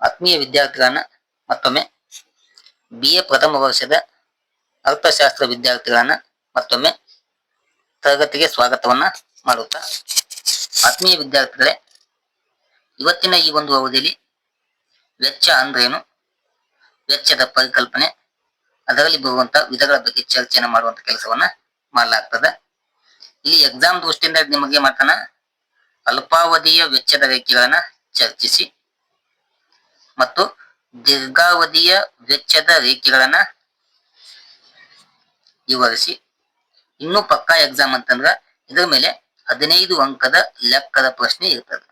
ಆತ್ಮೀಯ ವಿದ್ಯಾರ್ಥಿಗಳನ್ನ ಮತ್ತೊಮ್ಮೆ B A ಪ್ರಥಮ ವರ್ಷದ ಅರ್ಥಶಾಸ್ತ್ರ ವಿದ್ಯಾರ್ಥಿಗಳನ್ನ ಮತ್ತೊಮ್ಮೆ ತರಗತಿಗೆ ಸ್ವಾಗತವನ್ನ ಮಾಡುತ್ತಾ ಆತ್ಮೀಯ ವಿದ್ಯಾರ್ಥಿಗಳೇ, ಇವತ್ತಿನ ಈ ಒಂದು ಅವಧಿಯಲ್ಲಿ ವೆಚ್ಚ ಅಂದ್ರೇನು? ವೆಚ್ಚದ ಪರಿಕಲ್ಪನೆ, ಅದರಲ್ಲಿ ಬರುವಂತ ವಿಧಗಳ ಬಗ್ಗೆ ಚರ್ಚೆಯನ್ನು ಮಾಡುವಂತ ಕೆಲಸವನ್ನ ಮಾಡಲಾಗ್ತದೆ. ಇಲ್ಲಿ ಎಕ್ಸಾಮ್ ದೃಷ್ಟಿಯಿಂದ ನಿಮಗೆ ಮಾತನ ಅಲ್ಪಾವಧಿಯ ವೆಚ್ಚದ ರೇಖೆಗಳನ್ನ ಚರ್ಚಿಸಿ. ಮತ್ತು ದೀರ್ಘಾವಧಿಯ ವೆಚ್ಚದ ರೇಖೆಗಳನ್ನ ವಿವರಿಸಿ. ಇನ್ನು ಪಕ್ಕಾ ಎಕ್ಸಾಮ್ ಅಂತಂದ್ರ ಇದರ ಮೇಲೆ ಹದಿನೈದು ಅಂಕದ ಲೆಕ್ಕದ ಪ್ರಶ್ನೆ ಇರ್ತದೆ.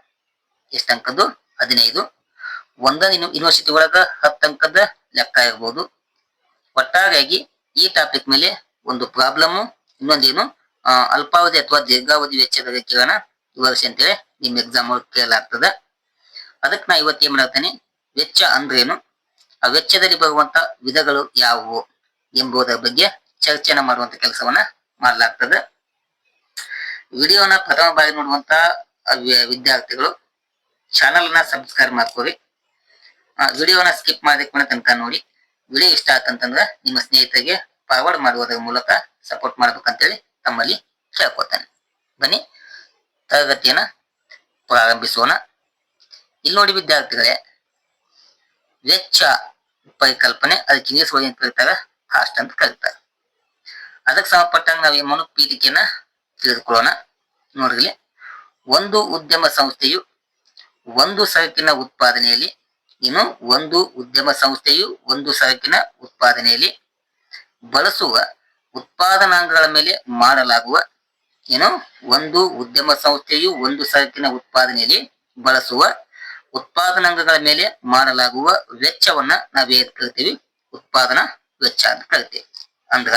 ಎಷ್ಟು ಅಂಕದ್ದು? ಹದಿನೈದು. ಒಂದೊಂದು ಯೂನಿವರ್ಸಿಟಿ ಒಳಗ ಹತ್ತು ಅಂಕದ ಲೆಕ್ಕ ಇರ್ಬೋದು. ಒಟ್ಟಾರೆಯಾಗಿ ಈ ಟಾಪಿಕ್ ಮೇಲೆ ಒಂದು ಪ್ರಾಬ್ಲಮ್ ಇನ್ನೊಂದೇನು ಅಲ್ಪಾವಧಿ ಅಥವಾ ದೀರ್ಘಾವಧಿ ವೆಚ್ಚದ ರೇಖೆಗಳನ್ನ ವಿವರಿಸಿ ಅಂತೇಳಿ ನಿಮ್ಮ ಎಕ್ಸಾಮ್ ಕೇಳಲಾಗ್ತದೆ. ಅದಕ್ಕೆ ನಾ ಇವತ್ತು ಏನ್ ಮಾಡತ್ತೇನೆ ವೆಚ್ಚ ಅಂದ್ರೇನು? ಆ ವೆಚ್ಚದಲ್ಲಿ ಬರುವಂತ ವಿಧಗಳು ಯಾವುವು ಎಂಬುದರ ಬಗ್ಗೆ ಚರ್ಚೆನ ಮಾಡುವಂತ ಕೆಲಸವನ್ನ ಮಾಡಲಾಗ್ತದೆ. ವಿಡಿಯೋನ ಪ್ರಥಮ ಬಾರಿ ನೋಡುವಂತ ವಿದ್ಯಾರ್ಥಿಗಳು ಚಾನಲ್ನ ಸಬ್ಸ್ಕ್ರೈಬ್ ಮಾಡ್ಕೋರಿ. ವಿಡಿಯೋನ ಸ್ಕಿಪ್ ಮಾಡೋದಕ್ಕೆ ತನಕ ನೋಡಿ. ವಿಡಿಯೋ ಇಷ್ಟ ಆತಂತಂದ್ರೆ ನಿಮ್ಮ ಸ್ನೇಹಿತರಿಗೆ ಫಾರ್ವರ್ಡ್ ಮಾಡುವುದರ ಮೂಲಕ ಸಪೋರ್ಟ್ ಮಾಡ್ಬೇಕಂತೇಳಿ ತಮ್ಮಲ್ಲಿ ಕೇಳ್ಕೊತಾನೆ. ಬನ್ನಿ, ತರಗತಿಯನ್ನ ಪ್ರಾರಂಭಿಸೋಣ. ಇಲ್ಲಿ ನೋಡಿ ವಿದ್ಯಾರ್ಥಿಗಳೇ ವೆಚ್ಚ ಪರಿಕಲ್ಪನೆ ಅದಕ್ಕೆ ಇಂಗ್ಲಿಷ್ ಏನ್ ಕರೀತಾರೆ, ಹಾಸ್ಟ್ ಅಂತ ಕರೀತಾರೆ. ಅದಕ್ಕೆ ಸಂಬಂಧಪಟ್ಟಂಗೆ ನಾವು ಏನು ಮನುಪೀಠಿಕೆಯನ್ನ ಪೀಠಿಕೆಯನ್ನ ತಿಳಿದುಕೊಳ್ಳೋಣ. ನೋಡ್ರಿ ಒಂದು ಉದ್ಯಮ ಸಂಸ್ಥೆಯು ಒಂದು ಸರಕಿನ ಉತ್ಪಾದನೆಯಲ್ಲಿ, ಇನ್ನು ಒಂದು ಉದ್ಯಮ ಸಂಸ್ಥೆಯು ಒಂದು ಸರಕಿನ ಉತ್ಪಾದನೆಯಲ್ಲಿ ಬಳಸುವ ಉತ್ಪಾದನಾಂಗಗಳ ಮೇಲೆ ಮಾಡಲಾಗುವ ಏನು ಒಂದು ಉದ್ಯಮ ಸಂಸ್ಥೆಯು ಒಂದು ಸರಕಿನ ಉತ್ಪಾದನೆಯಲ್ಲಿ ಬಳಸುವ ಉತ್ಪಾದನಾಂಗಗಳ ಮೇಲೆ ಮಾಡಲಾಗುವ ವೆಚ್ಚವನ್ನ ನಾವೇನ್ ಕರಿತೀವಿ? ಉತ್ಪಾದನಾ ವೆಚ್ಚ ಅಂತ ಕರಿತೀವಿ. ಅಂದ್ರ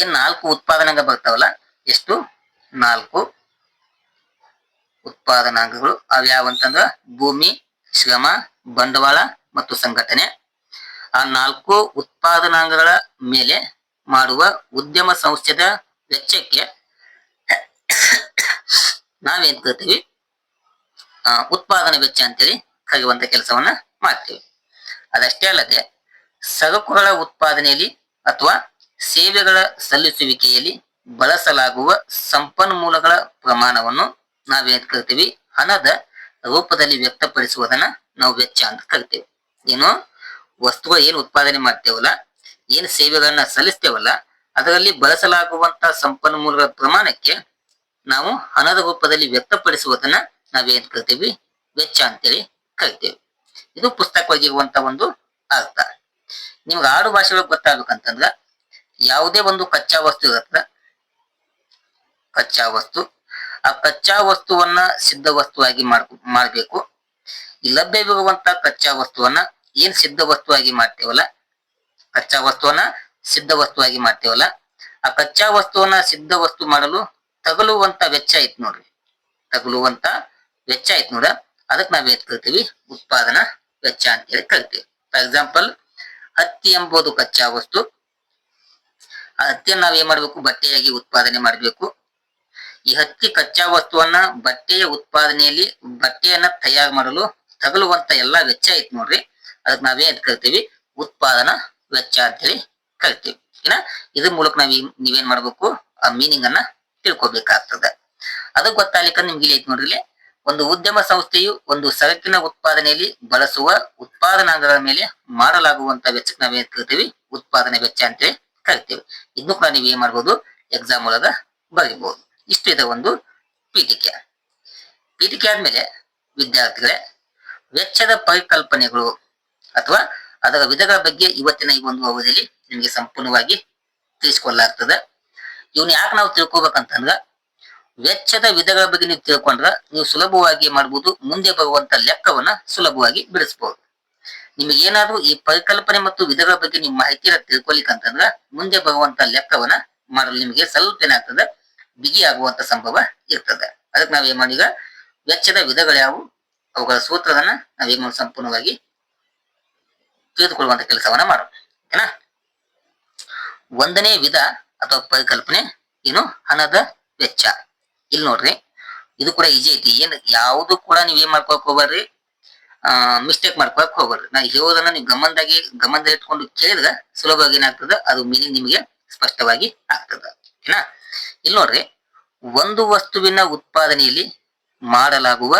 ಏನ್ ನಾಲ್ಕು ಉತ್ಪಾದನಾಂಗ ಬರ್ತಾವಲ್ಲ, ಎಷ್ಟು? ನಾಲ್ಕು ಉತ್ಪಾದನಾಂಗಗಳು ಅಂತಂದ್ರ ಭೂಮಿ, ಶ್ರಮ, ಬಂಡವಾಳ ಮತ್ತು ಸಂಘಟನೆ. ಆ ನಾಲ್ಕು ಉತ್ಪಾದನಾಂಗಗಳ ಮೇಲೆ ಮಾಡುವ ಉದ್ಯಮ ಸಂಸ್ಥೆದ ವೆಚ್ಚಕ್ಕೆ ನಾವೇನ್ ಕರಿತೀವಿ? ಉತ್ಪಾದನಾ ವೆಚ್ಚ ಅಂತೇಳಿ ಕರೆಯುವಂತ ಕೆಲಸವನ್ನ ಮಾಡ್ತೀವಿ. ಅದಷ್ಟೇ ಅಲ್ಲದೆ ಸರಕುಗಳ ಉತ್ಪಾದನೆಯಲ್ಲಿ ಅಥವಾ ಸೇವೆಗಳ ಸಲ್ಲಿಸುವಿಕೆಯಲ್ಲಿ ಬಳಸಲಾಗುವ ಸಂಪನ್ಮೂಲಗಳ ಪ್ರಮಾಣವನ್ನು ನಾವೇನ್ ಕರಿತೀವಿ? ಹಣದ ರೂಪದಲ್ಲಿ ವ್ಯಕ್ತಪಡಿಸುವುದನ್ನ ನಾವು ವೆಚ್ಚ ಅಂತ ಕರಿತೇವೆ. ಏನು? ವಸ್ತುಗಳು ಏನು ಉತ್ಪಾದನೆ ಮಾಡ್ತೇವಲ್ಲ, ಏನು ಸೇವೆಗಳನ್ನ ಸಲ್ಲಿಸ್ತೇವಲ್ಲ, ಅದರಲ್ಲಿ ಬಳಸಲಾಗುವಂತ ಸಂಪನ್ಮೂಲಗಳ ಪ್ರಮಾಣಕ್ಕೆ ನಾವು ಹಣದ ರೂಪದಲ್ಲಿ ವ್ಯಕ್ತಪಡಿಸುವುದನ್ನ ನಾವೇನ್ ಕರಿತೀವಿ? ವೆಚ್ಚ ಅಂತೇಳಿ ಕರಿತೀವಿ. ಇದು ಪುಸ್ತಕವಾಗಿರುವಂತ ಒಂದು ಅರ್ಥ. ನಿಮ್ಗೆ ಆಡು ಭಾಷೆಗಳು ಗೊತ್ತಾಗ್ಬೇಕಂತಂದ್ರ ಯಾವುದೇ ಒಂದು ಕಚ್ಚಾ ವಸ್ತು ಇರತ್ತ ಕಚ್ಚಾ ವಸ್ತು, ಆ ಕಚ್ಚಾ ವಸ್ತುವನ್ನ ಸಿದ್ಧ ವಸ್ತುವಾಗಿ ಮಾಡ್ ಮಾಡ್ಬೇಕು. ಲಭ್ಯವಿರುವಂತ ಕಚ್ಚಾ ವಸ್ತುವನ್ನ ಏನ್ ಸಿದ್ಧ ವಸ್ತುವಾಗಿ ಮಾಡ್ತೇವಲ್ಲ, ಕಚ್ಚಾ ವಸ್ತುವನ್ನ ಸಿದ್ಧ ವಸ್ತುವಾಗಿ ಮಾಡ್ತೇವಲ್ಲ, ಆ ಕಚ್ಚಾ ವಸ್ತುವನ್ನ ಸಿದ್ಧ ವಸ್ತು ಮಾಡಲು ತಗಲುವಂತ ವೆಚ್ಚ ಐತ್ ನೋಡ್ರಿ. ತಗಲುವಂತ ವೆಚ್ಚ ಐತ್ ನೋಡ. ಅದಕ್ಕೆ ನಾವ್ ಏನ್ ಕರಿತೀವಿ ಉತ್ಪಾದನಾ ವೆಚ್ಚ ಅಂತ ಹೇಳಿ ಕರಿತೀವಿ ಫಾರ್ ಎಕ್ಸಾಂಪಲ್ ಹತ್ತಿ ಎಂಬುದು ಕಚ್ಚಾ ವಸ್ತು. ಆ ಹತ್ತಿಯನ್ನು ನಾವ್ ಏನ್ ಮಾಡ್ಬೇಕು? ಬಟ್ಟೆಯಾಗಿ ಉತ್ಪಾದನೆ ಮಾಡ್ಬೇಕು. ಈ ಹತ್ತಿ ಕಚ್ಚಾ ವಸ್ತುವನ್ನ ಬಟ್ಟೆಯ ಉತ್ಪಾದನೆಯಲ್ಲಿ ಬಟ್ಟೆಯನ್ನ ತಯಾರು ಮಾಡಲು ತಗಲುವಂತ ಎಲ್ಲಾ ವೆಚ್ಚ ಐತ್ ನೋಡ್ರಿ. ಅದಕ್ಕೆ ನಾವೇನ್ ಕರಿತೀವಿ ಉತ್ಪಾದನಾ ವೆಚ್ಚ ಅಂತೇಳಿ ಕರಿತೀವಿ ಏನ ಇದ್ರ ಮೂಲಕ ನಾವ್ ನೀವೇನ್ ಮಾಡ್ಬೇಕು? ಆ ಮೀನಿಂಗ್ ಅನ್ನ ತಿಳ್ಕೊಬೇಕಾಗ್ತದೆ. ಅದು ಗೊತ್ತಾಗ್ಲಿಕ್ಕೆ ನಿಮ್ಗೆ ಇಲ್ಲಿ ಐತ್ ನೋಡ್ರಿ. ಒಂದು ಉದ್ಯಮ ಸಂಸ್ಥೆಯು ಒಂದು ಸರಕಿನ ಉತ್ಪಾದನೆಯಲ್ಲಿ ಬಳಸುವ ಉತ್ಪಾದನಾಂಗಗಳ ಮೇಲೆ ಮಾಡಲಾಗುವಂತ ವೆಚ್ಚ ನಾವೇನ್ ಕರಿತೀವಿ? ಉತ್ಪಾದನೆ ವೆಚ್ಚ ಅಂತೇಳಿ ಕರಿತೀವಿ. ಇನ್ನು ಕೂಡ ನೀವು ಏನ್ ಮಾಡ್ಬೋದು? ಎಕ್ಸಾಮ್ ಒಳಗ ಬರೀಬಹುದು ಇಷ್ಟು ಇದೆ ಒಂದು ಪೀಠಿಕೆ. ಪೀಠಿಕೆ ಆದ್ಮೇಲೆ ವಿದ್ಯಾರ್ಥಿಗಳೇ, ವೆಚ್ಚದ ಪರಿಕಲ್ಪನೆಗಳು ಅಥವಾ ಅದರ ವಿಧಗಳ ಬಗ್ಗೆ ಇವತ್ತಿನ ಈ ಒಂದು ಅವಧಿಯಲ್ಲಿ ನಿಮಗೆ ಸಂಪೂರ್ಣವಾಗಿ ತಿಳಿಸಿಕೊಳ್ಳಲಾಗ್ತದೆ ಇವನ್ ಯಾಕೆ ನಾವು ತಿಳ್ಕೊಬೇಕಂತಂದ್ರ ವೆಚ್ಚದ ವಿಧಗಳ ಬಗ್ಗೆ ನೀವು ತಿಳ್ಕೊಂಡ್ರ ನೀವು ಸುಲಭವಾಗಿ ಮಾಡಬಹುದು ಮುಂದೆ ಬರುವಂತ ಲೆಕ್ಕವನ್ನ ಸುಲಭವಾಗಿ ಬಿಡಿಸಬಹುದು ನಿಮಗೆ ಏನಾದ್ರೂ ಈ ಪರಿಕಲ್ಪನೆ ಮತ್ತು ವಿಧಗಳ ಬಗ್ಗೆ ನಿಮ್ಮ ಮಾಹಿತಿನ ತಿಳ್ಕೊಲಿಕ್ಕಂತಂದ್ರ ಮುಂದೆ ಬರುವಂತ ಲೆಕ್ಕವನ್ನ ಮಾಡಲು ನಿಮಗೆ ಸ್ವಲ್ಪ ಏನಾಗ್ತದೆ ಬಿಗಿ ಆಗುವಂತ ಸಂಭವ ಇರ್ತದೆ. ಅದಕ್ಕೆ ನಾವೇನ್ ಮಾಡಿದ ವೆಚ್ಚದ ವಿಧಗಳು ಯಾವುವು ಅವುಗಳ ಸೂತ್ರದನ್ನ ನಾವೇನ್ ಮಾಡಿ, ಸಂಪೂರ್ಣವಾಗಿ ತಿಳಿದುಕೊಳ್ಳುವಂತ ಕೆಲಸವನ್ನ ಮಾಡೋಣ. ಒಂದನೇ ವಿಧ ಅಥವಾ ಪರಿಕಲ್ಪನೆ ಏನು? ಹಣದ ವೆಚ್ಚ. ಇಲ್ಲಿ ನೋಡ್ರಿ. ಇದು ಕೂಡ ಈಜಿ ಐತಿ. ಏನ್, ಯಾವುದು ಕೂಡ ನೀವ್ ಏನ್ ಮಾಡ್ಕೊಕ್ ಹೋಗ್ಬಾರ್ರಿ ಮಿಸ್ಟೇಕ್ ಮಾಡ್ಕೊಳಕ್ ಹೋಗ್ಬಾರ್ರಿ ನಾ ಹೇಳೋದನ್ನ ನೀವು ಗಮನದಾಗಿ ಗಮನದಲ್ಲಿ ಇಟ್ಕೊಂಡು ಕೇಳಿದ್ರೆ ಸುಲಭವಾಗಿ ಏನಾಗ್ತದ? ಅದು ಮೀನಿಂಗ್ ನಿಮಗೆ ಸ್ಪಷ್ಟವಾಗಿ ಆಗ್ತದ. ಏನಾ? ಇಲ್ಲಿ ನೋಡ್ರಿ. ಒಂದು ವಸ್ತುವಿನ ಉತ್ಪಾದನೆಯಲ್ಲಿ ಮಾಡಲಾಗುವ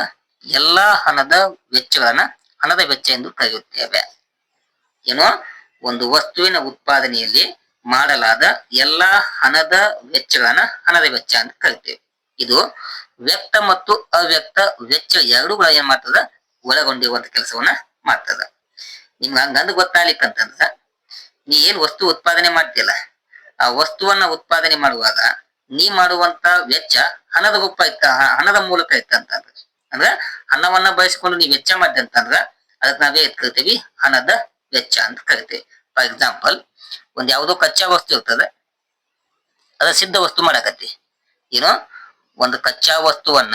ಎಲ್ಲಾ ಹಣದ ವೆಚ್ಚಗಳನ್ನ ಹಣದ ವೆಚ್ಚ ಎಂದು ಕರೆಯುತ್ತೇವೆ. ಏನೋ? ಒಂದು ವಸ್ತುವಿನ ಉತ್ಪಾದನೆಯಲ್ಲಿ ಮಾಡಲಾದ ಎಲ್ಲಾ ಹಣದ ವೆಚ್ಚಗಳನ್ನ ಹಣದ ವೆಚ್ಚ ಅಂತ ಕರಿತೇವೆ. ಇದು ವ್ಯಕ್ತ ಮತ್ತು ಅವ್ಯಕ್ತ ವೆಚ್ಚ ಎರಡೂಗಳ ಏನ್ ಮಾಡ್ತದ? ಒಳಗೊಂಡಿರುವಂತ ಕೆಲಸವನ್ನ ಮಾಡ್ತದ. ನಿಮ್ಗೆ ಹಂಗಂದ್ ಗೊತ್ತಾಗ್ಲಿಕ್ಕಂತಂದ್ರ, ನೀ ಏನ್ ವಸ್ತು ಉತ್ಪಾದನೆ ಮಾಡ್ತಿಲ್ಲ ಆ ವಸ್ತುವನ್ನ ಉತ್ಪಾದನೆ ಮಾಡುವಾಗ ನೀ ಮಾಡುವಂತ ವೆಚ್ಚ ಹಣದ ಗುಪ್ಪ ಇತ್ತ ಹಣದ ಮೂಲಕ ಇತ್ತಂತಂದ್ರ, ಅಂದ್ರ ಹಣವನ್ನ ಬಯಸ್ಕೊಂಡು ನೀ ವೆಚ್ಚ ಮಾಡಿದೆ ಅಂತಂದ್ರ ಅದಕ್ಕೆ ನಾವೇ ಎತ್ ಕರಿತೀವಿ? ಹಣದ ವೆಚ್ಚ ಅಂತ ಕರಿತೀವಿ. ಫಾರ್ ಎಕ್ಸಾಂಪಲ್ ಒಂದ್ ಯಾವ್ದೋ ಕಚ್ಚಾ ವಸ್ತು ಇರ್ತದೆ, ಅದ ಸಿದ್ಧ ವಸ್ತು ಮಾಡಕತ್ತಿ. ಏನು ಒಂದು ಕಚ್ಚಾ ವಸ್ತುವನ್ನ,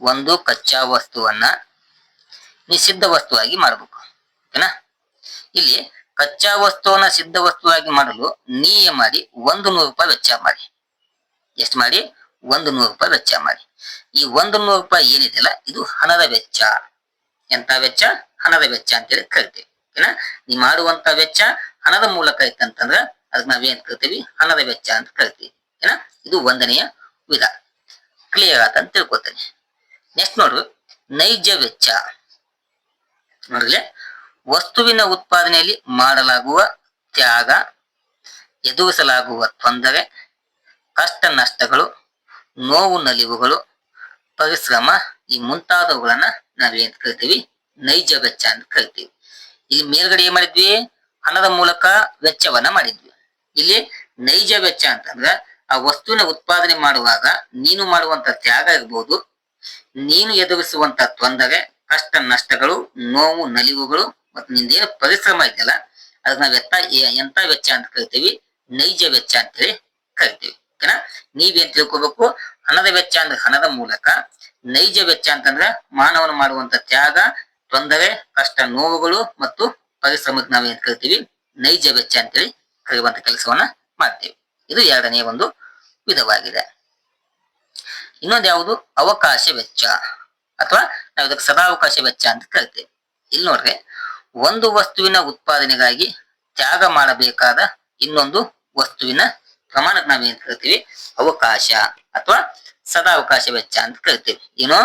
ಒಂದು ಕಚ್ಚಾ ವಸ್ತುವನ್ನ ನಿಷಿದ್ಧ ವಸ್ತುವಾಗಿ ಮಾಡಬೇಕು. ಓಕೆನಾ? ಇಲ್ಲಿ ಕಚ್ಚಾ ವಸ್ತುವನ್ನ ಸಿದ್ಧ ವಸ್ತುವಾಗಿ ಮಾಡಲು ನೀ ಏನ್ ಮಾಡಿ ಒಂದು ನೂರು ರೂಪಾಯಿ ವೆಚ್ಚ ಮಾಡಿ. ಎಷ್ಟು ಮಾಡಿ? ಒಂದು ನೂರು ರೂಪಾಯಿ ವೆಚ್ಚ ಮಾಡಿ. ಈ ಒಂದು ನೂರು ರೂಪಾಯಿ ಏನಿದೆಯಲ್ಲ, ಇದು ಹಣದ ವೆಚ್ಚ. ಎಂತ ವೆಚ್ಚ? ಹಣದ ವೆಚ್ಚ ಅಂತೇಳಿ ಕರಿತೀವಿ. ಓಕೆನಾ? ನೀ ಮಾಡುವಂತ ವೆಚ್ಚ ಹಣದ ಮೂಲಕ ಇತ್ತಂತಂದ್ರೆ ಅದಕ್ಕೆ ನಾವೇನ್ ಕರಿತೀವಿ? ಹಣದ ವೆಚ್ಚ ಅಂತ ಕರಿತೀವಿ. ಓಕೆನಾ? ಇದು ಒಂದನೆಯ ವಿಧ. ಕ್ಲಿಯರ್ ಆತ ಅಂತ ತಿಳ್ಕೊತೇನೆ. ನೆಕ್ಸ್ಟ್ ನೋಡ್ರಿ ನೈಜ ವೆಚ್ಚ. ನೋಡ್ರಿ ವಸ್ತುವಿನ ಉತ್ಪಾದನೆಯಲ್ಲಿ ಮಾಡಲಾಗುವ ತ್ಯಾಗ, ಎದುರಿಸಲಾಗುವ ತೊಂದರೆ, ಕಷ್ಟ ನಷ್ಟಗಳು, ನೋವು ನಲಿವುಗಳು, ಪರಿಶ್ರಮ, ಈ ಮುಂತಾದವುಗಳನ್ನ ನಾವೇನ್ ಕರಿತೀವಿ? ನೈಜ ವೆಚ್ಚ ಅಂತ ಕರಿತೀವಿ. ಇಲ್ಲಿ ಮೇಲ್ಗಡೆ ಏನ್ ಮಾಡಿದ್ವಿ? ಹಣದ ಮೂಲಕ ವೆಚ್ಚವನ್ನ ಮಾಡಿದ್ವಿ. ಇಲ್ಲಿ ನೈಜ ವೆಚ್ಚ ಅಂತಂದ್ರ ಆ ವಸ್ತುವಿನ ಉತ್ಪಾದನೆ ಮಾಡುವಾಗ ನೀನು ಮಾಡುವಂತ ತ್ಯಾಗ ಇರಬಹುದು ನೀನು ಎದುರಿಸುವಂತ ತೊಂದರೆ, ಕಷ್ಟ, ನಷ್ಟಗಳು, ನೋವು, ನಲಿವುಗಳು ಮತ್ತು ನಿಂದೇನು ಪರಿಶ್ರಮ ಇದೆಯಲ್ಲ, ಅದನ್ನ ವ್ಯತ್ತ ಎಂತ ವೆಚ್ಚ ಅಂತ ಕರಿತೀವಿ? ನೈಜ ವೆಚ್ಚ ಅಂತೇಳಿ ಕರಿತೀವಿ. ಓಕೆನಾ? ನೀವೇನ್ ತಿಳ್ಕೊಬೇಕು? ಹಣದ ವೆಚ್ಚ ಅಂದ್ರೆ ಹಣದ ಮೂಲಕ, ನೈಜ ವೆಚ್ಚ ಅಂತಂದ್ರೆ ಮಾನವನು ಮಾಡುವಂತ ತ್ಯಾಗ, ತೊಂದರೆ, ಕಷ್ಟ, ನೋವುಗಳು ಮತ್ತು ಪರಿಶ್ರಮಕ್ಕೆ ನಾವೇನ್ ಕರಿತೀವಿ? ನೈಜ ವೆಚ್ಚ ಅಂತೇಳಿ ಕರೆಯುವಂತ ಕೆಲಸವನ್ನ ಮಾಡ್ತೀವಿ. ಇದು ಎರಡನೇ ಒಂದು ವಿಧವಾಗಿದೆ. ಇನ್ನೊಂದು ಯಾವುದು? ಅವಕಾಶ ವೆಚ್ಚ ಅಥವಾ ನಾವು ಇದಕ್ಕೆ ಸದಾವಕಾಶ ವೆಚ್ಚ ಅಂತ ಕರಿತೇವೆ. ಇಲ್ಲಿ ನೋಡ್ರಿ, ಒಂದು ವಸ್ತುವಿನ ಉತ್ಪಾದನೆಗಾಗಿ ತ್ಯಾಗ ಮಾಡಬೇಕಾದ ಇನ್ನೊಂದು ವಸ್ತುವಿನ ಪ್ರಮಾಣಕ್ಕೆ ನಾವೇನ್ ಕರಿತೀವಿ? ಅವಕಾಶ ಅಥವಾ ಸದಾವಕಾಶ ವೆಚ್ಚ ಅಂತ ಕರಿತೀವಿ. ಏನೋ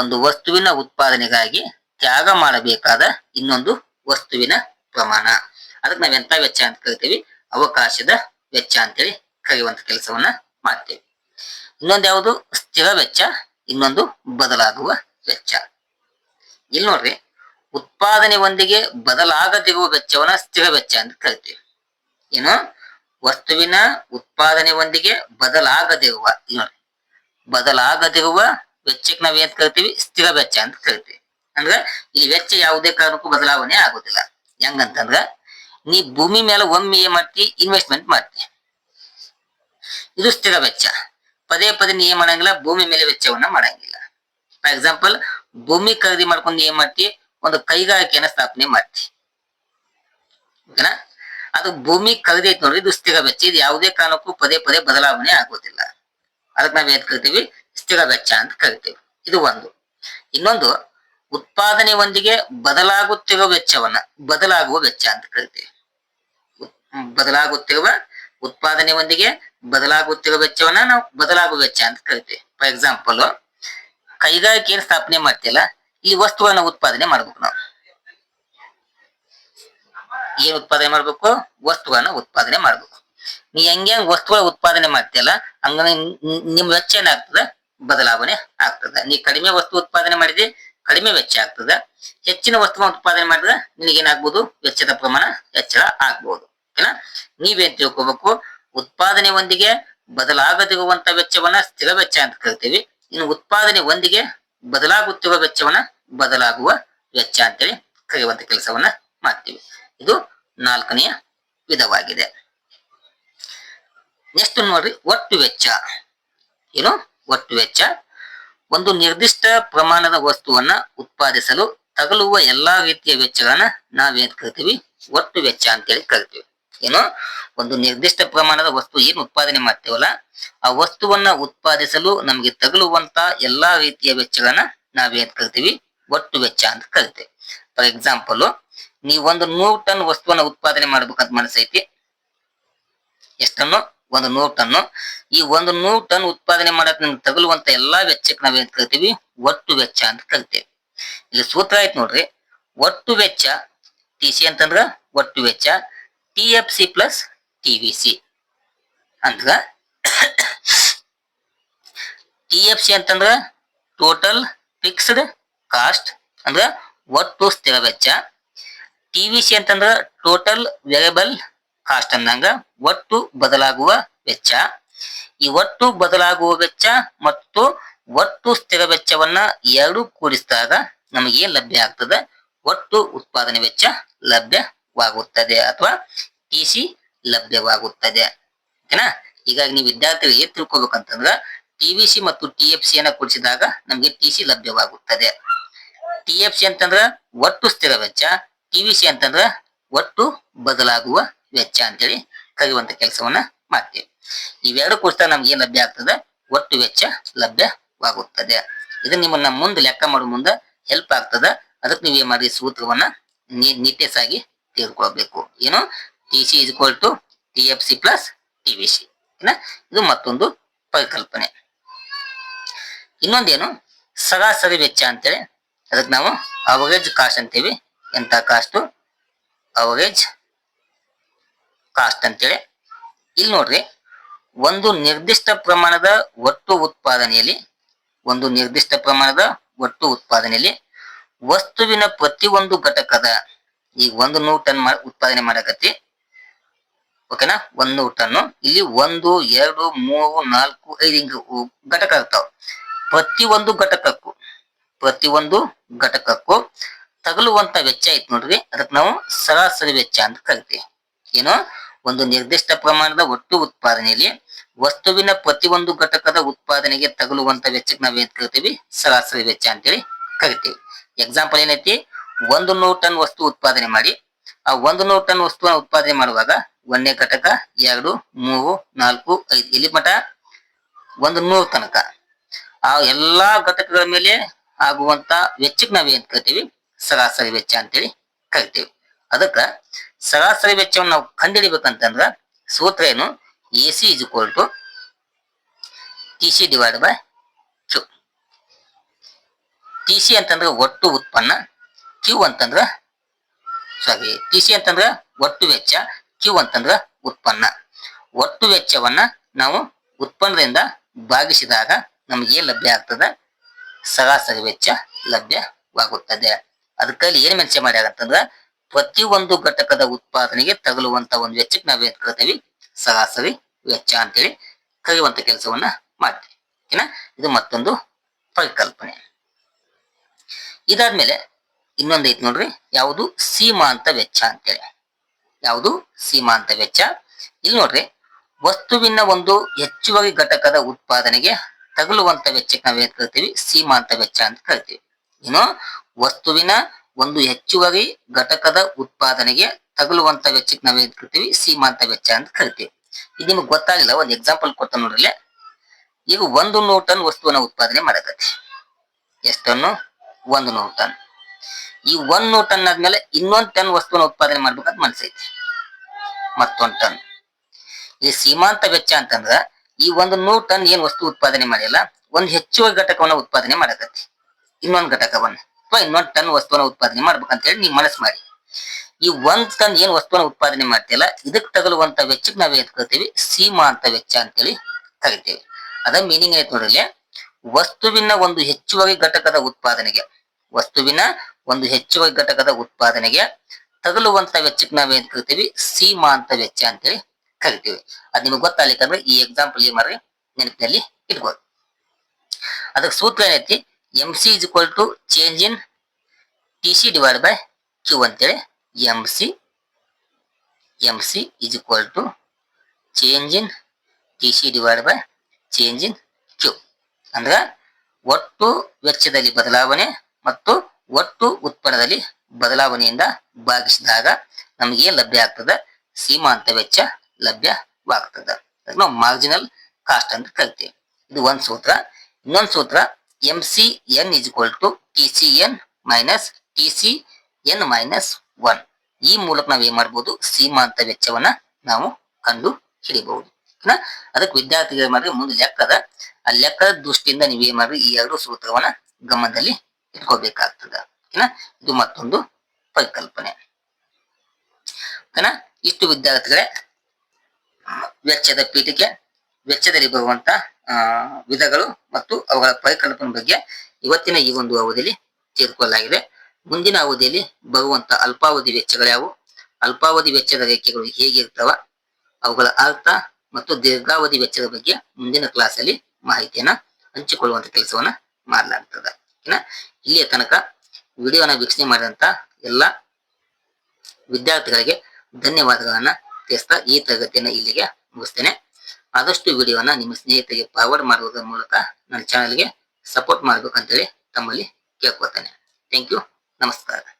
ಒಂದು ವಸ್ತುವಿನ ಉತ್ಪಾದನೆಗಾಗಿ ತ್ಯಾಗ ಮಾಡಬೇಕಾದ ಇನ್ನೊಂದು ವಸ್ತುವಿನ ಪ್ರಮಾಣ. ಅದಕ್ಕೆ ನಾವೆಂತ ವೆಚ್ಚ ಅಂತ ಕರಿತೀವಿ? ಅವಕಾಶದ ವೆಚ್ಚ ಅಂತೇಳಿ ಕರೆಯುವಂತ ಕೆಲಸವನ್ನ ಮಾಡ್ತೇವೆ. ಇನ್ನೊಂದು ಯಾವುದು? ಸ್ಥಿರ ವೆಚ್ಚ, ಇನ್ನೊಂದು ಬದಲಾಗುವ ವೆಚ್ಚ. ಇಲ್ಲಿ ನೋಡ್ರಿ, ಉತ್ಪಾದನೆ ಒಂದಿಗೆ ಬದಲಾಗದಿರುವ ವೆಚ್ಚವನ್ನ ಸ್ಥಿರ ವೆಚ್ಚ ಅಂತ ಕರಿತೀವಿ. ಏನು? ವಸ್ತುವಿನ ಉತ್ಪಾದನೆ ಒಂದಿಗೆ ಬದಲಾಗದಿರುವ ನೋಡ್ರಿ. ಬದಲಾಗದಿರುವ ವೆಚ್ಚಕ್ಕೆ ನಾವ್ ಏನ್ ಕರಿತೀವಿ? ಸ್ಥಿರ ವೆಚ್ಚ ಅಂತ ಕರಿತೀವಿ. ಅಂದ್ರೆ ಈ ವೆಚ್ಚ ಯಾವುದೇ ಕಾರಣಕ್ಕೂ ಬದಲಾವಣೆ ಆಗುದಿಲ್ಲ. ಹೆಂಗಂತಂದ್ರ ನೀ ಭೂಮಿ ಮೇಲೆ ಒಮ್ಮೆ ಏನ್ ಮಾಡ್ತಿ ಇನ್ವೆಸ್ಟ್ಮೆಂಟ್ ಮಾಡ್ತಿ. ಇದು ಸ್ಥಿರ ವೆಚ್ಚ. ಪದೇ ಪದೇ ನೀ ಏನ್ ಮಾಡಂಗಿಲ್ಲ, ಭೂಮಿ ಮೇಲೆ ವೆಚ್ಚವನ್ನ ಮಾಡಂಗಿಲ್ಲ. ಫಾರ್ ಎಕ್ಸಾಂಪಲ್ ಭೂಮಿ ಖರೀದಿ ಮಾಡ್ಕೊಂಡು ಏನ್ ಮಾಡ್ತಿ, ಒಂದು ಕೈಗಾರಿಕೆಯನ್ನ ಸ್ಥಾಪನೆ ಮಾಡ್ತಿ. ಓಕೆನಾ? ಅದು ಭೂಮಿ ಖರೀದಿ ಐತಿ ನೋಡ್ರಿ, ಇದು ಸ್ಥಿರ ವೆಚ್ಚ. ಇದು ಯಾವುದೇ ಕಾರಣಕ್ಕೂ ಪದೇ ಪದೇ ಬದಲಾವಣೆ ಆಗೋದಿಲ್ಲ. ಅದಕ್ಕೆ ನಾವ್ ಏನ್ ಕರಿತೀವಿ? ಸ್ಥಿರ ವೆಚ್ಚ ಅಂತ ಕರಿತೀವಿ. ಇದು ಒಂದು. ಇನ್ನೊಂದು ಉತ್ಪಾದನೆ ಒಂದಿಗೆ ಬದಲಾಗುತ್ತಿರುವ ವೆಚ್ಚವನ್ನ, ಬದಲಾಗುವ ವೆಚ್ಚ ಅಂತ ಕರಿತೀವಿ. ಬದಲಾಗುತ್ತಿರುವ ಉತ್ಪಾದನೆ ಒಂದಿಗೆ ಬದಲಾಗುತ್ತಿರುವ ವೆಚ್ಚವನ್ನ ನಾವು ಬದಲಾಗುವ ವೆಚ್ಚ ಅಂತ ಕರಿತೀವಿ. ಫಾರ್ ಎಕ್ಸಾಂಪಲ್ ಕೈಗಾರಿಕೆ ಏನ್ ಸ್ಥಾಪನೆ ಮಾಡ್ತಿಲ್ಲ ಈ ವಸ್ತುವನ್ನ ಉತ್ಪಾದನೆ ಮಾಡ್ಬೇಕು ನಾವು. ಏನ್ ಉತ್ಪಾದನೆ ಮಾಡ್ಬೇಕು? ವಸ್ತುವನ್ನ ಉತ್ಪಾದನೆ ಮಾಡ್ಬೇಕು. ನೀ ಹೆಂಗೆ ವಸ್ತುಗಳ ಉತ್ಪಾದನೆ ಮಾಡ್ತೀಯಲ್ಲ ಹಂಗ ನಿಮ್ ವೆಚ್ಚ ಏನಾಗ್ತದ? ಬದಲಾವಣೆ ಆಗ್ತದ. ನೀ ಕಡಿಮೆ ವಸ್ತು ಉತ್ಪಾದನೆ ಮಾಡಿದ್ರೆ ಕಡಿಮೆ ವೆಚ್ಚ ಆಗ್ತದ. ಹೆಚ್ಚಿನ ವಸ್ತು ಉತ್ಪಾದನೆ ಮಾಡಿದ್ರೆ ನಿನಗೇನಾಗ್ಬೋದು? ವೆಚ್ಚದ ಪ್ರಮಾಣ ಹೆಚ್ಚಳ ಆಗ್ಬೋದು. ಓಕೆನಾ ನೀವೇನ್ ತಿಳ್ಕೊಬೇಕು. ಉತ್ಪಾದನೆ ಒಂದಿಗೆ ಬದಲಾಗದಿರುವಂತ ವೆಚ್ಚವನ್ನ ಸ್ಥಿರ ವೆಚ್ಚ ಅಂತ ಕರಿತೀವಿ. ಇನ್ನು ಉತ್ಪಾದನೆ ಒಂದಿಗೆ ಬದಲಾಗುತ್ತಿರುವ ವೆಚ್ಚವನ್ನ ಬದಲಾಗುವ ವೆಚ್ಚ ಅಂತೇಳಿ ಕರೆಯುವಂತ ಕೆಲಸವನ್ನ ಮಾಡ್ತೀವಿ. ಇದು ನಾಲ್ಕನೆಯ ವಿಧವಾಗಿದೆ. ನೆಕ್ಸ್ಟ್ ನೋಡ್ರಿ, ಒಟ್ಟು ವೆಚ್ಚ. ಏನು? ಒಟ್ಟು ವೆಚ್ಚ. ಒಂದು ನಿರ್ದಿಷ್ಟ ಪ್ರಮಾಣದ ವಸ್ತುವನ್ನ ಉತ್ಪಾದಿಸಲು ತಗಲುವ ಎಲ್ಲಾ ರೀತಿಯ ವೆಚ್ಚಗಳನ್ನ ನಾವೇನ್ ಕರಿತೀವಿ. ಒಟ್ಟು ವೆಚ್ಚ ಅಂತೇಳಿ ಕರಿತೀವಿ. ಏನು? ಒಂದು ನಿರ್ದಿಷ್ಟ ಪ್ರಮಾಣದ ವಸ್ತು ಏನು ಉತ್ಪಾದನೆ ಮಾಡ್ತೇವಲ್ಲ, ಆ ವಸ್ತುವನ್ನ ಉತ್ಪಾದಿಸಲು ನಮಗೆ ತಗಲುವಂತ ಎಲ್ಲಾ ರೀತಿಯ ವೆಚ್ಚಗಳನ್ನ ನಾವೇನ್ ಕರಿತೀವಿ? ಒಟ್ಟು ವೆಚ್ಚ ಅಂತ ಕರಿತೇವೆ. ಫಾರ್ ಎಕ್ಸಾಂಪಲ್ ನೀವು ಒಂದು ನೂರು ಟನ್ ವಸ್ತುವನ್ನ ಉತ್ಪಾದನೆ ಮಾಡ್ಬೇಕಂತ ಮನಸ್ಸೈತಿ ಎಷ್ಟನ್ನು ಒಂದು ನೂರು ಟನ್ನು. ಈ ಒಂದು ನೂರು ಟನ್ ಉತ್ಪಾದನೆ ಮಾಡಕ್ ನಿಮ್ಗೆ ತಗಲುವಂತ ಎಲ್ಲಾ ವೆಚ್ಚಕ್ಕೆ ನಾವೇನ್ ಕರಿತೀವಿ? ಒಟ್ಟು ವೆಚ್ಚ ಅಂತ ಕರಿತೇವೆ. ಇಲ್ಲಿ ಸೂತ್ರ ಆಯ್ತು ನೋಡ್ರಿ. ಒಟ್ಟು ವೆಚ್ಚ, ಟಿ ಸಿ ಅಂತಂದ್ರ ಒಟ್ಟು ವೆಚ್ಚ. ಟಿ ಅಂತಂದ್ರೆ ಸಿ ಅಂದ್ರ ಟಿ ಎಫ್ ಸಿ ಅಂತಂದ್ರ ಟೋಟಲ್ ಫಿಕ್ಸ್ಡ್ ಕಾಸ್ಟ್ ಅಂದ್ರ ಒಟ್ಟು ಸ್ಥಿರ ವೆಚ್ಚ. ಟಿವಿಸಿ ಅಂತಂದ್ರ ಟೋಟಲ್ ವೇರಿಯಬಲ್ ಕಾಸ್ಟ್ ಅಂದಂಗ ಒಟ್ಟು ಬದಲಾಗುವ ವೆಚ್ಚ. ಈ ಒಟ್ಟು ಬದಲಾಗುವ ವೆಚ್ಚ ಮತ್ತು ಒಟ್ಟು ಸ್ಥಿರ ವೆಚ್ಚವನ್ನ ಎರಡು ಕೂಡಿಸಿದಾಗ ನಮಗೆ ಲಭ್ಯ ಆಗ್ತದೆ? ಒಟ್ಟು ಉತ್ಪಾದನೆ ವೆಚ್ಚ ಲಭ್ಯವಾಗುತ್ತದೆ ಅಥವಾ ಟಿ ಸಿ ಲಭ್ಯವಾಗುತ್ತದೆ. ಓಕೆನಾ? ಹೀಗಾಗಿ ನೀವು ವಿದ್ಯಾರ್ಥಿಗಳು ಏನ್ ತಿಳ್ಕೊಬೇಕಂತಂದ್ರ ಟಿ ವಿ ಸಿ ಮತ್ತು ಟಿ ಎಫ್ ಸಿ ಅನ್ನ ಕೂಡಿಸಿದಾಗ ನಮಗೆ ಟಿ ಸಿ ಲಭ್ಯವಾಗುತ್ತದೆ. ಟಿ ಎಫ್ ಸಿ ಅಂತಂದ್ರ ಒಟ್ಟು ಸ್ಥಿರ ವೆಚ್ಚ, ಟಿ ವಿ ಸಿ ಅಂತಂದ್ರ ಒಟ್ಟು ಬದಲಾಗುವ ವೆಚ್ಚ ಅಂತೇಳಿ ಕರೆಯುವಂತ ಕೆಲಸವನ್ನ ಮಾಡ್ತೀವಿ. ಇವೆರಡು ಕೂಡಿಸಿದಾಗ ನಮ್ಗೆ ಏನ್ ಲಭ್ಯ ಆಗ್ತದೆ? ಒಟ್ಟು ವೆಚ್ಚ ಲಭ್ಯವಾಗುತ್ತದೆ. ಇದು ನಿಮ್ಮನ್ನ ಮುಂದೆ ಲೆಕ್ಕ ಮಾಡೋ ಮುಂದೆ ಹೆಲ್ಪ್ ಆಗ್ತದ. ಅದಕ್ಕೆ ನೀವು ಏನ್ ಮಾಡಿ ಸೂತ್ರವನ್ನ ನೀಟೆಸ್ ಆಗಿ ತಿಳ್ಕೊಳ್ಬೇಕು ಏನು? T C is equal to T F C plus T V C ಇದು ಮತ್ತೊಂದು ಪರಿಕಲ್ಪನೆ. ಇನ್ನೊಂದೇನು? ಸರಾಸರಿ ವೆಚ್ಚ ಅಂತೇಳಿ. ಅದಕ್ಕೆ ನಾವು ಅವರೇಜ್ ಕಾಸ್ಟ್ ಅಂತೀವಿ. ಎಂತ ಕಾಸ್ಟು ಅವರೇಜ್ ಕಾಸ್ಟ್ ಅಂತೇಳಿ. ಇಲ್ಲಿ ನೋಡ್ರಿ. ಒಂದು ನಿರ್ದಿಷ್ಟ ಪ್ರಮಾಣದ ಒಟ್ಟು ಉತ್ಪಾದನೆಯಲ್ಲಿ, ಒಂದು ನಿರ್ದಿಷ್ಟ ಪ್ರಮಾಣದ ಒಟ್ಟು ಉತ್ಪಾದನೆಯಲ್ಲಿ ವಸ್ತುವಿನ ಪ್ರತಿಯೊಂದು ಘಟಕದ ಈಗ ಒಂದು ನೂರು ಟನ್ ಉತ್ಪಾದನೆ ಮಾಡಕತ್ತಿ. ಓಕೆನಾ ಒಂದು ನೂರು ಟನ್ನು ಇಲ್ಲಿ ಒಂದು, ಎರಡು, ಮೂರು, ನಾಲ್ಕು, ಐದು ಹಿಂಗ ಘಟಕ ಇರ್ತಾವ ಒಂದು ಘಟಕಕ್ಕೂ ಪ್ರತಿ ಒಂದು ಘಟಕಕ್ಕೂ ತಗಲುವಂತ ವೆಚ್ಚ ಐತಿ ನೋಡ್ರಿ. ಅದಕ್ಕೆ ನಾವು ಸರಾಸರಿ ವೆಚ್ಚ ಅಂತ ಕರಿತೀವಿ. ಏನು? ಒಂದು ನಿರ್ದಿಷ್ಟ ಪ್ರಮಾಣದ ಒಟ್ಟು ಉತ್ಪಾದನೆಯಲ್ಲಿ ವಸ್ತುವಿನ ಪ್ರತಿಯೊಂದು ಘಟಕದ ಉತ್ಪಾದನೆಗೆ ತಗಲುವಂತ ವೆಚ್ಚಕ್ಕೆ ನಾವ್ ಏನ್ ಕರಿತೀವಿ? ಸರಾಸರಿ ವೆಚ್ಚ ಅಂತೇಳಿ ಕರಿತೀವಿ. ಎಕ್ಸಾಂಪಲ್ ಏನೈತಿ? ಒಂದು ನೂರು ಟನ್ ವಸ್ತು ಉತ್ಪಾದನೆ ಮಾಡಿ, ಆ ಒಂದು ನೂರು ಟನ್ ವಸ್ತು ಉತ್ಪಾದನೆ ಮಾಡುವಾಗ ಒಂದನೇ ಘಟಕ ಎರಡು, ಮೂರು, ನಾಲ್ಕು, ಐದು ಇಲ್ಲಿ ಮಠ, ಒಂದು ನೂರು ತನಕ. ಆ ಎಲ್ಲಾ ಘಟಕಗಳ ಮೇಲೆ ಆಗುವಂತ ವೆಚ್ಚಕ್ಕೆ ನಾವ್ ಏನ್ ಕರಿತೀವಿ? ಸರಾಸರಿ ವೆಚ್ಚ ಅಂತೇಳಿ ಕರಿತೀವಿ. ಅದಕ್ಕ ಸರಾಸರಿ ವೆಚ್ಚವನ್ನು ನಾವು ಕಂಡುಹಿಡಿಬೇಕಂತಂದ್ರ ಸೂತ್ರ ಏನು? A C is equal to T divide by Q. T C ಅಂತಂದ್ರೆ ಒಟ್ಟು ಉತ್ಪನ್ನ ಕ್ಯೂ ಅಂತಂದ್ರ ಸಾರಿ ಟಿ ಸಿ ಅಂತಂದ್ರ ಒಟ್ಟು ವೆಚ್ಚ ಕ್ಯೂ ಅಂತಂದ್ರ ಉತ್ಪನ್ನ. ಒಟ್ಟು ವೆಚ್ಚವನ್ನ ನಾವು ಉತ್ಪನ್ನದಿಂದ ಭಾಗಿಸಿದಾಗ ನಮ್ಗೆ ಏನ್ ಲಭ್ಯ ಆಗ್ತದ? ಸರಾಸರಿ ವೆಚ್ಚ ಲಭ್ಯವಾಗುತ್ತದೆ. ಅದಕ್ಕಲ್ಲಿ ಏನ್ ಮೆನ್ಷನ್ ಅಂತಂದ್ರ ಪ್ರತಿಯೊಂದು ಘಟಕದ ಉತ್ಪಾದನೆಗೆ ತಗಲುವಂತ ಒಂದು ವೆಚ್ಚಕ್ಕೆ ನಾವೇನ್ ಕರಿತೀವಿ? ಸರಾಸರಿ ವೆಚ್ಚ ಅಂತೇಳಿ ಕರೆಯುವಂತ ಕೆಲಸವನ್ನ ಮಾಡ್ತೀವಿ. ಓಕೆನಾ? ಇದು ಮತ್ತೊಂದು ಪರಿಕಲ್ಪನೆ. ಇದಾದ್ಮೇಲೆ ಇನ್ನೊಂದ್ ಐತಿ ನೋಡ್ರಿ. ಯಾವುದು? ಸೀಮಾಂತ ವೆಚ್ಚ ಅಂತೇಳಿ. ಯಾವುದು? ಸೀಮಾಂತ ವೆಚ್ಚ. ಇಲ್ಲಿ ನೋಡ್ರಿ. ವಸ್ತುವಿನ ಒಂದು ಹೆಚ್ಚುವರಿ ಘಟಕದ ಉತ್ಪಾದನೆಗೆ ತಗಲುವಂತ ವೆಚ್ಚಕ್ಕೆ ನಾವೇನ್ ಕರಿತೀವಿ? ಸೀಮಾಂತ ವೆಚ್ಚ ಅಂತ ಕರಿತೀವಿ. ಏನು ವಸ್ತುವಿನ ಒಂದು ಹೆಚ್ಚುವರಿ ಘಟಕದ ಉತ್ಪಾದನೆಗೆ ತಗಲುವಂತ ವೆಚ್ಚಕ್ಕೆ ನಾವೇನ್ ಕರಿತೀವಿ? ಸೀಮಾಂತ ವೆಚ್ಚ ಅಂತ ಕರಿತೀವಿ. ಇದು ನಿಮ್ಗೆ ಗೊತ್ತಾಗಿಲ್ಲ ಒಂದು ಎಕ್ಸಾಂಪಲ್ ಕೊಡ್ತ ನೋಡ್ರಿ. ಈಗ ಒಂದು ನೂರು ಟನ್ ವಸ್ತುವನ್ನ ಉತ್ಪಾದನೆ ಮಾಡಕತ್ತಿ. ಎಷ್ಟನ್ನು? ಒಂದು ನೂರು ಟನ್ ಈ ಒಂದ್ ಟನ್ ಆದ್ಮೇಲೆ ಇನ್ನೊಂದ್ ಟನ್ ವಸ್ತುವನ್ನು ಉತ್ಪಾದನೆ ಮಾಡ್ಬೇಕಂತ ಮನ್ಸೈತಿ ಮತ್ತೊಂದ್ ಟನ್. ಈ ಸೀಮಾಂತ ವೆಚ್ಚ ಅಂತಂದ್ರ ಈ ಒಂದು ನೂರು ಟನ್ ಏನ್ ವಸ್ತು ಉತ್ಪಾದನೆ ಮಾಡಿಲ್ಲ, ಒಂದ್ ಹೆಚ್ಚುವರಿ ಘಟಕವನ್ನ ಉತ್ಪಾದನೆ ಮಾಡಕತ್ತಿ. ಇನ್ನೊಂದ್ ಘಟಕವನ್ನ ಅಥವಾ ಇನ್ನೊಂದ್ ಟನ್ ವಸ್ತುವನ್ನ ಉತ್ಪಾದನೆ ಮಾಡ್ಬೇಕಂತ ಹೇಳಿ ನೀವು ಮನಸ್ಸು ಮಾಡಿ. ಈ ಒಂದ್ ಟನ್ ಏನ್ ವಸ್ತುವನ್ನ ಉತ್ಪಾದನೆ ಮಾಡ್ತಿಲ್ಲ ಇದಕ್ ತಗಲುವಂತ ವೆಚ್ಚಕ್ಕೆ ನಾವ್ ಏನ್ ಕರಿತೀವಿ? ಸೀಮಾಂತ ವೆಚ್ಚ ಅಂತೇಳಿ ಕರಿತೀವಿ. ಅದ ಮೀನಿಂಗ್ ಏನೈತೆ ನೋಡ್ರಿ. ವಸ್ತುವಿನ ಒಂದು ಹೆಚ್ಚುವರಿ ಘಟಕದ ಉತ್ಪಾದನೆಗೆ ವಸ್ತುವಿನ ಒಂದು ಹೆಚ್ಚುವರಿ ಘಟಕದ ಉತ್ಪಾದನೆಗೆ ತಗಲುವಂತ ವೆಚ್ಚಕ್ಕೆ ನಾವೇನ್ ಕರಿತೀವಿ? ಸೀಮಾಂತ ವೆಚ್ಚ ಅಂತೇಳಿ ಕರಿತೀವಿ. ಅದ್ ನಿಮ್ಗೆ ಗೊತ್ತಾಗ್ಲಿಕ್ಕಂದ್ರೆ ಈ ಎಕ್ಸಾಂಪಲ್ ಏನ್ ಮಾಡ್ರಿ? ನೆನಪಿನಲ್ಲಿ ಇಟ್ಬೋದು ಅದಕ್ಕೆ ಸೂತ್ರ ಏನೈತಿ? M C is equal to change in T C divide by Q ಅಂತೇಳಿ M C M C is equal to change in T C divide by change in Q ಅಂದ್ರೆ ಒಟ್ಟು ವೆಚ್ಚದಲ್ಲಿ ಬದಲಾವಣೆ ಮತ್ತು ಒಟ್ಟು ಉತ್ಪನ್ನದಲ್ಲಿ ಬದಲಾವಣೆಯಿಂದ ಭಾಗಿಸಿದಾಗ ನಮಗೆ ಏನ್ ಲಭ್ಯ ಆಗ್ತದ? ಸೀಮಾಂತ ವೆಚ್ಚ ಲಭ್ಯವಾಗ್ತದ. ಅದನ್ನು ಮಾರ್ಜಿನಲ್ ಕಾಸ್ಟ್ ಅಂತ ಕರಿತೀವಿ. ಇದು ಒಂದ್ ಸೂತ್ರ. ಇನ್ನೊಂದು ಸೂತ್ರ M C N is equal to T C N minus T C N minus one ಈ ಮೂಲಕ ನಾವು ಏನ್ ಮಾಡ್ಬೋದು? ಸೀಮಾಂತ ವೆಚ್ಚವನ್ನ ನಾವು ಕಂಡು ಹಿಡಿಬಹುದು ಅದಕ್ಕೆ ವಿದ್ಯಾರ್ಥಿಗಳು ಮಾಡಿದ್ರೆ ಮುಂದೆ ಲೆಕ್ಕದ, ಆ ಲೆಕ್ಕದ ದೃಷ್ಟಿಯಿಂದ ನೀವು ಏನ್ ಮಾಡ್ರಿ? ಈ ಎರಡು ಸೂತ್ರವನ್ನ ಗಮನದಲ್ಲಿ ಇಟ್ಕೋಬೇಕಾಗ್ತದ ಏನ ಇದು ಮತ್ತೊಂದು ಪರಿಕಲ್ಪನೆ. ಇಷ್ಟು ವಿದ್ಯಾರ್ಥಿಗಳೇ, ವೆಚ್ಚದ ಪೀಠಿಕೆ ವೆಚ್ಚದಲ್ಲಿ ಬರುವಂತ ವಿಧಗಳು ಮತ್ತು ಅವುಗಳ ಪರಿಕಲ್ಪನೆ ಬಗ್ಗೆ ಇವತ್ತಿನ ಈ ಒಂದು ಅವಧಿಯಲ್ಲಿ ತೀರ್ಕೊಳ್ಳಲಾಗಿದೆ ಮುಂದಿನ ಅವಧಿಯಲ್ಲಿ ಬರುವಂತ ಅಲ್ಪಾವಧಿ ವೆಚ್ಚಗಳು ಯಾವುವು? ಅಲ್ಪಾವಧಿ ವೆಚ್ಚದ ರೇಖೆಗಳು ಹೇಗಿರ್ತಾವ ಅವುಗಳ ಅರ್ಥ ಮತ್ತು ದೀರ್ಘಾವಧಿ ವೆಚ್ಚದ ಬಗ್ಗೆ ಮುಂದಿನ ಕ್ಲಾಸಲ್ಲಿ ಮಾಹಿತಿಯನ್ನ ಹಂಚಿಕೊಳ್ಳುವಂತ ಕೆಲಸವನ್ನ ಮಾಡಲಾಗ್ತದೆ. ಇಲ್ಲಿಯ ತನಕ ವಿಡಿಯೋನ ವೀಕ್ಷಣೆ ಮಾಡಿದಂತ ಎಲ್ಲ ವಿದ್ಯಾರ್ಥಿಗಳಿಗೆ ಧನ್ಯವಾದಗಳನ್ನ ತಿಳಿಸ್ತಾ ಈ ತರಗತಿಯನ್ನು ಇಲ್ಲಿಗೆ ಮುಗಿಸ್ತೇನೆ. ಆದಷ್ಟು ವಿಡಿಯೋನ ನಿಮ್ಮ ಸ್ನೇಹಿತರಿಗೆ ಫಾರ್ವರ್ಡ್ ಮಾಡುವುದರ ಮೂಲಕ ನನ್ನ ಚಾನಲ್ಗೆ ಸಪೋರ್ಟ್ ಮಾಡ್ಬೇಕಂತೇಳಿ ತಮ್ಮಲ್ಲಿ ಕೇಳ್ಕೊತೇನೆ ಥ್ಯಾಂಕ್ ಯು ನಮಸ್ಕಾರ.